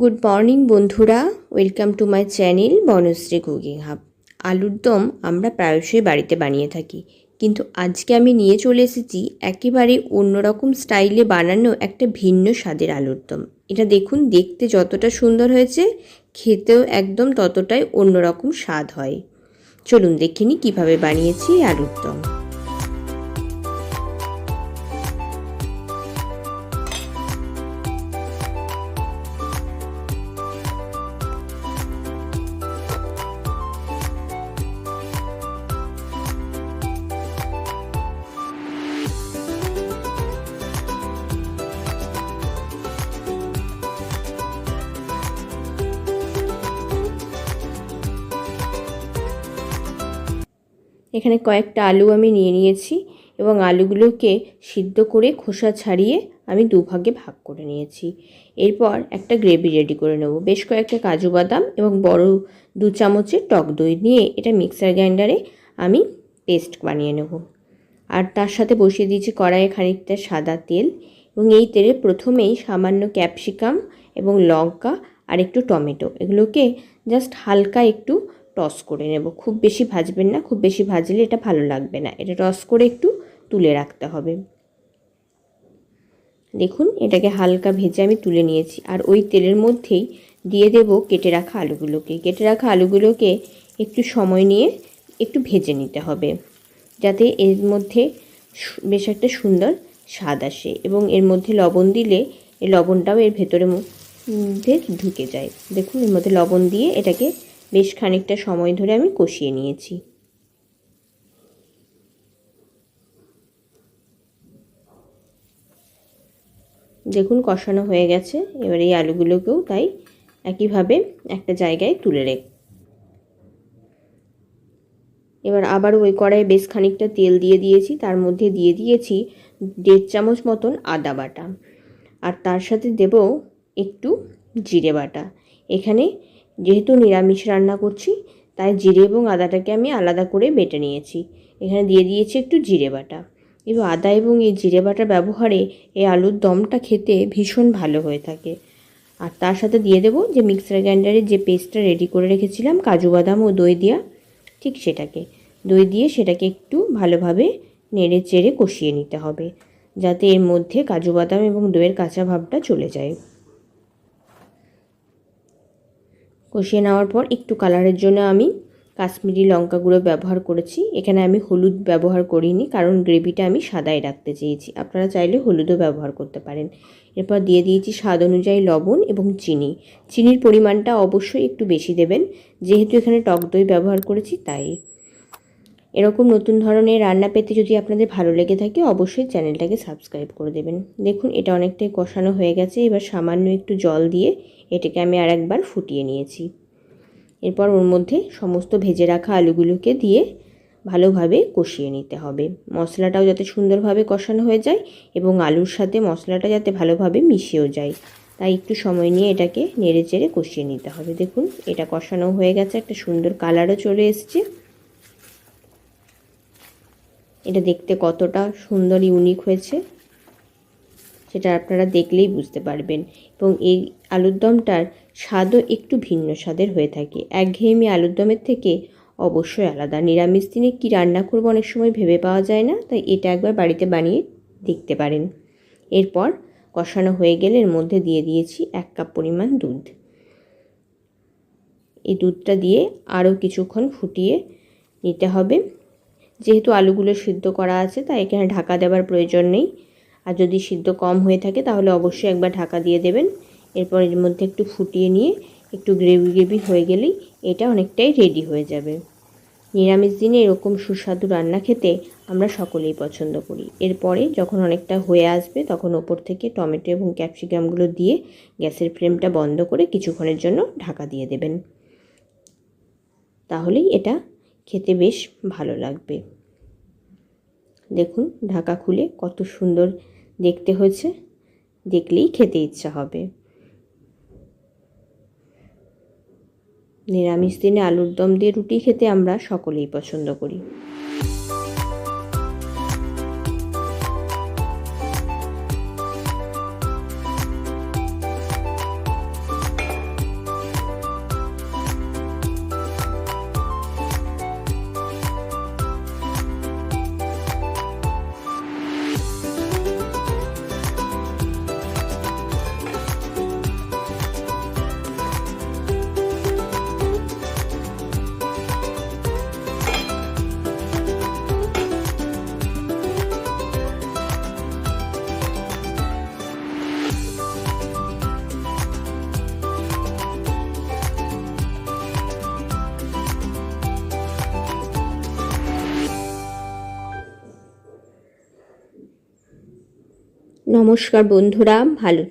Good morning বন্ধুরা। Welcome to my channel Banashree cooking hub আলুর দম আমরা প্রায়শই বাড়িতে বানিয়ে থাকি। কিন্তু আজকে আমি নিয়ে চলে এসেছি একেবারে অন্যরকম স্টাইলে বানানো একটা ভিন্ন স্বাদের আলুর দম। এটা দেখুন, দেখতে যতটা সুন্দর হয়েছে, খেতেও একদম ততটাই অন্যরকম স্বাদ হয়। চলুন দেখিনি কীভাবে বানিয়েছি আলুর দম। এখানে কয়েকটা আলু আমি নিয়ে নিয়েছি এবং আলুগুলোকে সিদ্ধ করে খোসা ছাড়িয়ে আমি দুভাগে ভাগ করে নিয়েছি। এরপর একটা গ্রেভি রেডি করে নেব। বেশ কয়েকটা কাজু বাদাম এবং বড় দু চামচের টক দই নিয়ে এটা মিক্সার গ্রাইন্ডারে আমি পেস্ট বানিয়ে নেব। আর তার সাথে বসিয়ে দিয়েছি কড়াইয়ে খানিকটা সাদা তেল এবং এই তেলে প্রথমেই সামান্য ক্যাপসিকাম এবং লঙ্কা আর একটু টমেটো। এগুলোকে জাস্ট হালকা একটু টস করে নেব। খুব বেশি ভাজবেন না, খুব বেশি ভাজলে এটা ভালো লাগবে না। এটা টস করে একটু তুলে রাখতে হবে। দেখুন, এটাকে হালকা ভেজে আমি তুলে নিয়েছি। আর ওই তেলের মধ্যেই দিয়ে দেব কেটে রাখা আলুগুলোকে। কেটে রাখা আলুগুলোকে একটু সময় নিয়ে একটু ভেজে নিতে হবে, যাতে এর মধ্যে বেশ একটা সুন্দর স্বাদ আসে এবং এর মধ্যে লবণ দিলে এই লবণটাও এর ভেতরে মধ্যে ঢুকে যায়। দেখুন, এর মধ্যে লবণ দিয়ে এটাকে বেশ খানিকটা সময় ধরে আমি কষিয়ে নিয়েছি। দেখুন, কষানো হয়ে গেছে। এবার এই আলুগুলোকেও তাই একইভাবে একটা জায়গায় তুলে রেখ। এবার আবার ওই কড়াইয়ে বেশ খানিকটা তেল দিয়ে দিয়েছি। তার মধ্যে দিয়ে দিয়েছি দেড় চামচ মতন আদা বাটা। আর তার সাথে দেব একটু জিরে বাটা। এখানে যেহেতু নিরামিষ রান্না করছি, তাই জিরে এবং আদাটাকে আমি আলাদা করে বেটে নিয়েছি। এখানে দিয়ে দিয়েছি একটু জিরে বাটা। এবং আদা এবং এই জিরে বাটা ব্যবহারে এই আলুর দমটা খেতে ভীষণ ভালো হয়ে থাকে। আর তার সাথে দিয়ে দেবো যে মিক্সার গ্রাইন্ডারে যে পেস্টটা রেডি করে রেখেছিলাম, কাজু বাদাম ও দই দেওয়া ঠিক সেটাকে। দই দিয়ে সেটাকে একটু ভালোভাবে নেড়ে চেড়ে কষিয়ে নিতে হবে, যাতে এর মধ্যে কাজু বাদাম এবং দইয়ের কাঁচা ভাবটা চলে যায়। কষিয়ে নেওয়ার পর একটু কালারের জন্য আমি কাশ্মীরি লঙ্কা গুঁড়ো ব্যবহার করেছি। এখানে আমি হলুদ ব্যবহার করিনি, কারণ গ্রেভিটা আমি সাদাই রাখতে চেয়েছি। আপনারা চাইলে হলুদও ব্যবহার করতে পারেন। এরপর দিয়ে দিয়েছি স্বাদ অনুযায়ী লবণ এবং চিনি। চিনির পরিমাণটা অবশ্যই একটু বেশি দেবেন। যেহেতু এখানে টক দই ব্যবহার করেছি, তাই এরকম নতুন ধরনের রান্না পেতে যদি আপনাদের ভালো লেগে থাকে, অবশ্যই চ্যানেলটাকে সাবস্ক্রাইব করে দেবেন। দেখুন, এটা অনেকটাই কষানো হয়ে গেছে। এবার সামান্য একটু জল দিয়ে এটাকে আমি আর একবার ফুটিয়ে নিয়েছি। এরপর ওর মধ্যে সমস্ত ভেজে রাখা আলুগুলোকে দিয়ে ভালোভাবে কষিয়ে নিতে হবে। মশলাটাও যাতে সুন্দরভাবে কষানো হয়ে যায় এবং আলুর সাথে মশলাটা যাতে ভালোভাবে মিশেও যায়। তাই একটু সময় নিয়ে এটাকে নেড়ে চেড়ে কষিয়ে নিতে হবে। দেখুন, এটা কষানো হয়ে গেছে, একটা সুন্দর কালারও চলে এসছে। এটা দেখতে কতটা সুন্দর ইউনিক হয়েছে। সেটা আপনারা দেখলেই বুঝতে পারবেন। এবং এই আলুর দমটার স্বাদও একটু ভিন্ন স্বাদের হয়ে থাকে। একঘেয়েমি আলুর দমের থেকে অবশ্যই আলাদা। নিরামিষ দিনে কী রান্না করব অনেক সময় ভেবে পাওয়া যায় না, তাই এটা একবার বাড়িতে বানিয়ে দেখতে পারেন। এরপর কষানো হয়ে গেলে এর মধ্যে দিয়ে দিয়েছি এক কাপ পরিমাণ দুধ। এই দুধটা দিয়ে আরও কিছুক্ষণ ফুটিয়ে নিতে হবে। যেহেতু আলুগুলো সিদ্ধ করা আছে, তাই এখানে ঢাকা দেওয়ার প্রয়োজন নেই। আর যদি সিদ্ধ কম হয়ে থাকে, তাহলে অবশ্যই একবার ঢাকা দিয়ে দেবেন। এরপর এর মধ্যে একটু ফুটিয়ে নিয়ে একটু গ্রেভি গ্রেভি হয়ে গেলেই এটা অনেকটাই রেডি হয়ে যাবে। নিরামিষ দিনে এরকম সুস্বাদু রান্না খেতে আমরা সকলেই পছন্দ করি। এরপরে যখন অনেকটা হয়ে আসবে, তখন ওপর থেকে টমেটো এবং ক্যাপসিকামগুলো দিয়ে গ্যাসের ফ্লেমটা বন্ধ করে কিছুক্ষণের জন্য ঢাকা দিয়ে দেবেন। তাহলেই এটা খেতে বেশ ভালো লাগবে। দেখুন, ঢাকা খুলে কত সুন্দর দেখতে হয়েছে। দেখলেই খেতে ইচ্ছা হবে। নিরামিষ দিনে আলুর দম দিয়ে রুটি খেতে আমরা সকলেই পছন্দ করি। নমস্কার বন্ধুরা ভালো